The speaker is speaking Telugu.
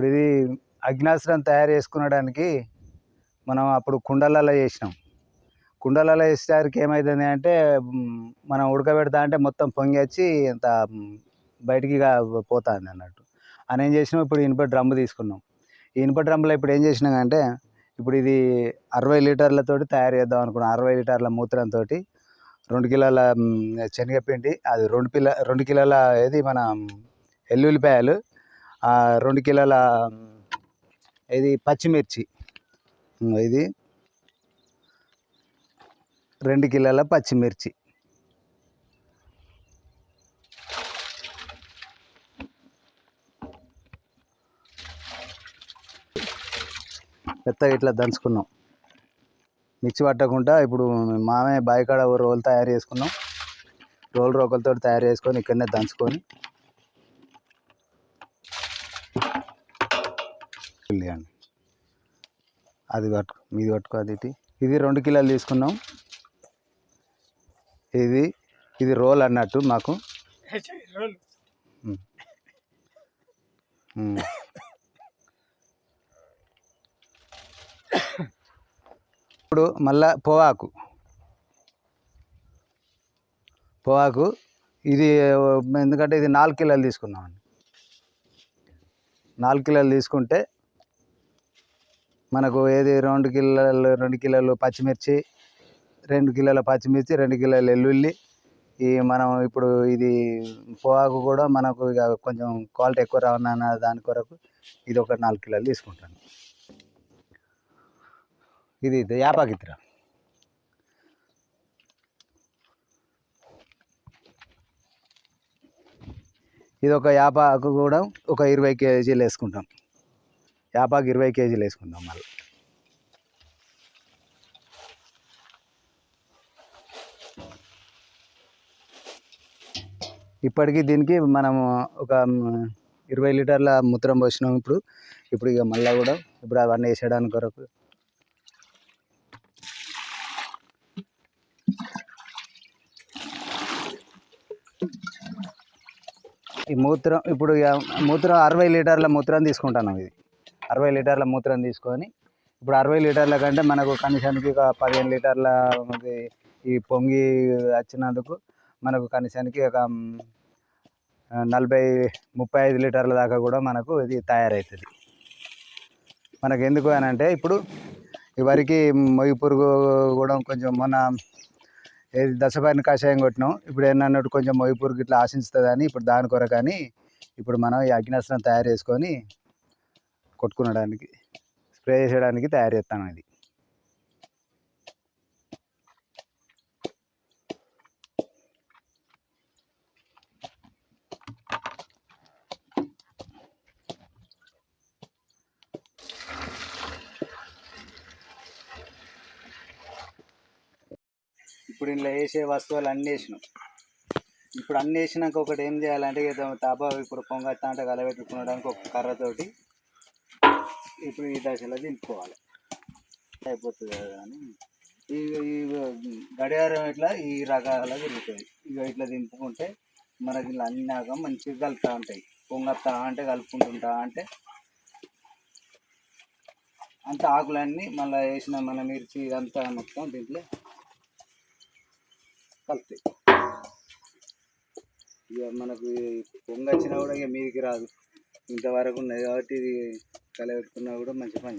ఇప్పుడు ఇది అగ్నాస్త్రం తయారు చేసుకునడానికి మనం అప్పుడు కుండలలో చేసినాం. కుండలలో వేసేసరికి ఏమవుతుంది అంటే మనం ఉడకబెడతా అంటే మొత్తం పొంగి వచ్చి ఇంత బయటికి పోతుంది అన్నట్టు. అని ఏం చేసినాం? ఇప్పుడు ఇనుప డ్రమ్ము తీసుకున్నాం. ఈ ఇనుప డ్రమ్ములో ఇప్పుడు ఏం చేసినాం అంటే ఇప్పుడు ఇది అరవై లీటర్లతోటి తయారు చేద్దాం అనుకున్నాం. అరవై లీటర్ల మూత్రంతో రెండు కిలోల శనగపిండి అది రెండు పిల్ల రెండు కిలోల ఏది మన ఎల్లుల్లిపాయలు రెండు కిలోల ఇది పచ్చిమిర్చి. ఇది రెండు కిలోల పచ్చిమిర్చి. మెత్తగా ఇట్లా దంచుకున్నాం. మిర్చి పట్టకుండా ఇప్పుడు మామే బాయికాడ రోల్ తయారు చేసుకున్నాం. రోల్ రోకలతో తయారు చేసుకొని ఇక్కడనే దంచుకొని ఇదిగోండి. అది పట్టు మీది పట్టుకో అది ఇది రెండు కిలోలు తీసుకున్నాం. ఇది ఇది రోల్ అన్నట్టు మాకు. ఇప్పుడు మళ్ళా పొవాకు పొవాకు ఇది ఎందుకంటే ఇది నాలుగు కిలోలు తీసుకున్నామండి. నాలుగు కిలోలు తీసుకుంటే మనకు ఏది రెండు కిలోలు రెండు కిలోలు పచ్చిమిర్చి రెండు కిలోల పచ్చిమిర్చి రెండు కిలోల వెల్లుల్లి ఈ మనం ఇప్పుడు ఇది పొగాకు కూడా మనకు ఇక కొంచెం క్వాలిటీ ఎక్కువ రావాలన్న దాని కొరకు ఇది ఒక నాలుగు కిలోలు తీసుకుంటాను. ఇది ఇది యాపాకిత్ర. ఇది ఒక యాపాకు కూడా ఒక ఇరవై కేజీలు వేసుకుంటాం. యాపాకు ఇరవై కేజీలు వేసుకుంటాం మళ్ళీ. ఇప్పటికీ దీనికి మనము ఒక ఇరవై లీటర్ల మూత్రం పోసినాం ఇప్పుడు. ఇప్పుడు ఇక మళ్ళీ కూడా ఇప్పుడు అవన్నీ వేసేయడానికి కొరకు. ఈ మూత్రం ఇప్పుడు ఇక మూత్రం అరవై లీటర్ల మూత్రం తీసుకుంటున్నాం ఇది. అరవై లీటర్ల మూత్రం తీసుకొని ఇప్పుడు అరవై లీటర్ల కంటే మనకు కనీసానికి ఒక పదిహేను లీటర్ల ఈ పొంగి వచ్చినందుకు మనకు కనీసానికి ఒక నలభై ముప్పై ఐదు లీటర్ల దాకా కూడా మనకు ఇది తయారవుతుంది మనకు ఎందుకు అని అంటే ఇప్పుడు ఈ వరికి మొయ్యి పురుగు కూడా కొంచెం మొన్న ఏది దశపరిని కషాయం కొట్టినాం ఇప్పుడు ఏంటన్నట్టు కొంచెం మొయ్యి పురుగు ఇట్లా ఆశిస్తుందని ఇప్పుడు దాని కొరకని ఇప్పుడు మనం ఈ అగ్నాస్త్రం తయారు చేసుకొని కొట్టుకునడానికి స్ప్రే చేసేయడానికి తయారు చేస్తాను ఇది. ఇప్పుడు ఇంట్లో వేసే వస్తువులు అన్నీ వేసినాం. ఇప్పుడు అన్నీ వేసినాక ఒకటి ఏం చేయాలంటే తాబా తాప ఇప్పుడు పొంగత్తా అంటే కలబెట్టుకునడానికి ఒక కర్రతోటి ఇప్పుడు ఈ దశలో దింపుకోవాలి. అయిపోతుంది కదా అని. ఈ ఈ గడియారం ఇట్లా ఈ రకాల తిరుగుతుంది. ఇక ఇట్లా దింపుకుంటే మనకి అన్ని అన్నాక మంచిగా కలుపుతూ ఉంటాయి. పొంగత్తా అంటే కలుపుకుంటుంటా అంటే అంత ఆకులన్నీ మళ్ళీ వేసిన మన మిర్చి ఇదంతా మొత్తం దీంట్లో కలుపుతాయి. ఇక మనకు పొంగ వచ్చినా కూడా ఇక మీదికి రాదు. ఇంతవరకు ఉన్నది కాబట్టి ఇది కలబెట్టుకున్నా కూడా మంచి పని